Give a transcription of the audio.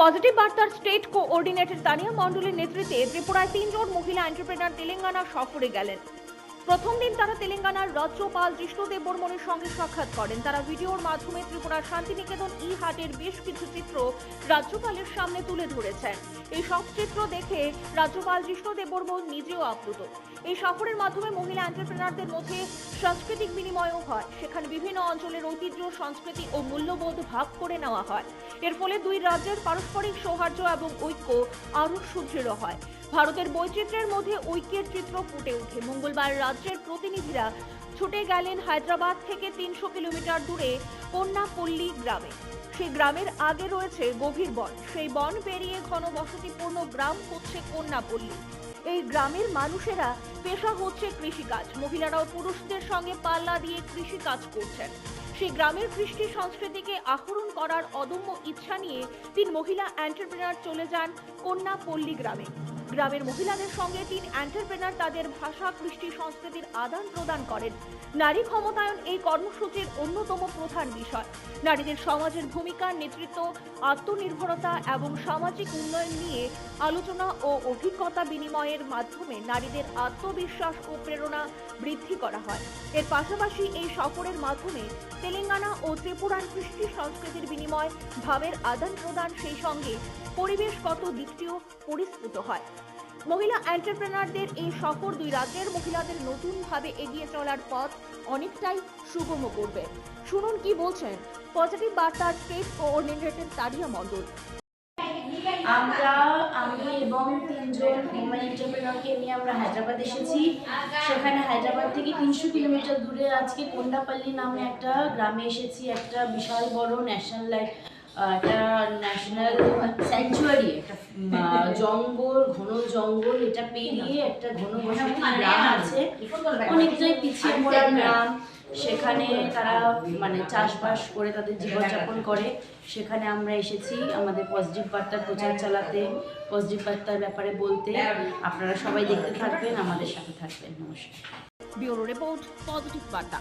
Positive বার্তার state coordinator Tania মণ্ডলের নেতৃত্বে ত্রিপুরায় তিনজন মহিলা এন্টারপ্রেনার তেলেঙ্গানা সফরে গেলেন। প্রথম দিন তারা তেলেঙ্গানার রাজ্যপাল জিষ্ণুদেব বর্মনের সঙ্গে সাক্ষাৎ করেন। তারা ভিডিওর মাধ্যমে ত্রিপুরার শান্তিনিকেতন ই হাটের বেশ কিছু চিত্র রাজ্যপালের সামনে তুলে ধরেছেন। এই সব চিত্র দেখে রাজ্যপাল জিষ্ণুদেব বর্মন নিজেও আপ্লুত। এই সফরের মাধ্যমে মহিলা এন্টারপ্রেনারদের মধ্যে সাংস্কৃতিক বিনিময়ও হয়। সেখানে বিভিন্ন অঞ্চলের ঐতিহ্য, সংস্কৃতি ও মূল্যবোধ ভাগ করে নেওয়া হয়। এর ফলে দুই রাজ্যের পারস্পরিক সৌহার্দ্য এবং ঐক্য আরও সুদৃঢ় হয়। ভারতের বৈচিত্র্যের মধ্যে ঐক্যের চিত্র ফুটে ওঠে। মঙ্গলবার রাজ্যের প্রতিনিধিরা ছুটে গেলেন হায়দ্রাবাদ থেকে তিনশো কিলোমিটার দূরে কন্যাপল্লী গ্রামে। সেই গ্রামের আগে রয়েছে গভীর বন। সেই বন পেরিয়ে ঘনবসতিপূর্ণ গ্রাম হচ্ছে কন্যাপল্লী। এই গ্রামের মানুষেরা পেশা হচ্ছে কৃষিকাজ। মহিলারাও পুরুষদের সঙ্গে পাল্লা দিয়ে কৃষিকাজ করছেন। সেই গ্রামের কৃষ্টি সংস্কৃতিকে আহরণ করার অদম্য ইচ্ছা নিয়ে তিন মহিলা এন্টারপ্রেনার চলে যান কন্যাপল্লী গ্রামে। গ্রামের মহিলাদের সঙ্গে তিন এন্টারপ্রেনার তাদের ভাষা, কৃষ্টি, সংস্কৃতির আদান প্রদান করেন। নারী ক্ষমতায়ন এই কর্মসূচির অন্যতম প্রধান বিষয়। নারীদের সমাজের ভূমিকা, নেতৃত্ব, আত্মনির্ভরতা এবং সামাজিক উন্নয়ন নিয়ে আলোচনা ও অভিজ্ঞতা বিনিময়ের মাধ্যমে নারীদের আত্মবিশ্বাস ও প্রেরণা বৃদ্ধি করা হয়। এর পাশাপাশি এই সফরের মাধ্যমে তেলেঙ্গানা ও ত্রিপুরার কৃষ্টি সংস্কৃতির বিনিময়, ভাবের আদান প্রদান সেই সঙ্গে পরিবেশগত দিকটিও পরিস্ফুট হয়। মহিলা এন্টারপ্রেনারদের এই সফর দুই রাজ্যের মহিলাদের নতুনভাবে এগিয়ে চলার পথ অনেকটাই সুগম করবে। শুনুন কি বলছেন পজিটিভ বার্তার স্টেট কোঅর্ডিনেটর তারিয়া মণ্ডল। আমরা আমি এবং তিনজন ওমেন এন্টারপ্রেনারকে নিয়ে আমরা হায়দ্রাবাদ এসেছি। সেখানে হায়দ্রাবাদ থেকে তিনশো কিলোমিটার দূরে আজকে কোন্ডাপল্লী নামে একটা গ্রামে এসেছি। একটা বিশাল বড় ন্যাশনাল লাইফ একটা ন্যাশনাল স্যাংচুয়ারি একটা আহ, জঙ্গল ঘন জঙ্গল এটা পেরিয়ে একটা ঘন বসতি গ্রাম আছে। অনেকটাই পিছিয়ে পড়া গ্রাম। সেখানে তারা মানে চাষবাস করে তাদের জীবনযাপন করে। সেখানে আমরা এসেছি আমাদের পজিটিভ বার্তার প্রচার চালাতে পজিটিভ বার্তার ব্যাপারে বলতে। আপনারা সবাই দেখতে থাকবেন আমাদের সাথে থাকবেন। নমস্কার। ব্যুরো রিপোর্ট পজিটিভ বার্তা।